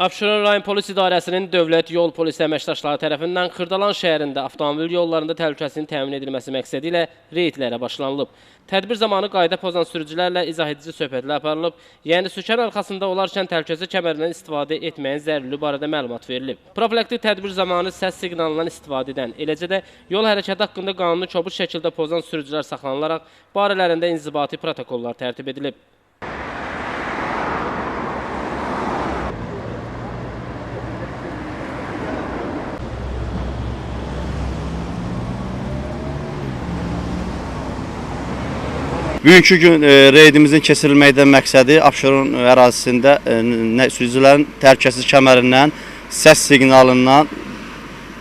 Abşeron rayon polis idarəsinin dövlət yol polisi əməkdaşları tərəfindən Xırdalan şəhərində avtomobil yollarında təhlükəsinin təmin edilməsi məqsədi ilə reydlərə başlanılıb. Tədbir zamanı qayda pozan sürücülərlə izah edici söhbətlər aparılıb. Yəni sürüşən arxasında olarkən təhlükəsizlik kəmərindən istifadə etməyin zərurluğu barədə məlumat verilib. Profilaktik tədbir zamanı səs siqnalından istifadə edən, eləcə də yol hərəkəti haqqında qanunu kobud şəkildə pozan sürücülər saxlanılaraq barələrində inzibati protokollar tərtib edilib. Bugünkü gün e, reydimizin keçirilməkdən məqsədi Abşeron ərazisində e, sürücülərin təhlükəsizlik kəmərindən, səs siqnalından,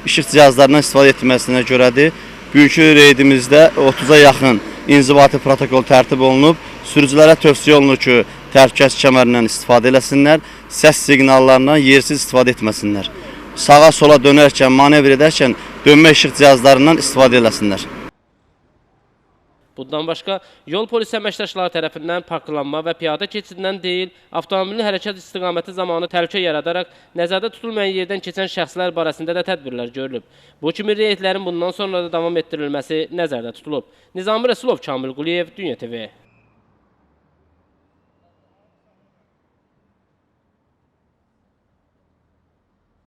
işıq cihazlarından istifadə etməsinə görədir. Bugünkü reydimizdə 30-a yaxın inzibati protokol tərtib olunub. Sürücülərə tövsiyə olunur ki, təhlükəsizlik kəmərindən istifadə eləsinlər, səs siqnallarından yersiz istifadə etməsinlər. Sağa sola dönərkən, manevr edərkən dönmə işıq cihazlarından istifadə eləsinlər. Bundan başqa, yol polisi əməkdaşları tərəfindən parklanma və piyada keçidindən deyil, avtomobilin hərəkət istiqaməti zamanı təhlükə yaradaraq nəzərdə tutulmayan yerdən keçən şəxslər barəsində də tədbirlər görülüb. Bu kimi reydlərin bundan sonra da davam etdirilməsi nəzərdə tutulub. Nizami Rəsulov, Kamil Quliyev, Dünya TV.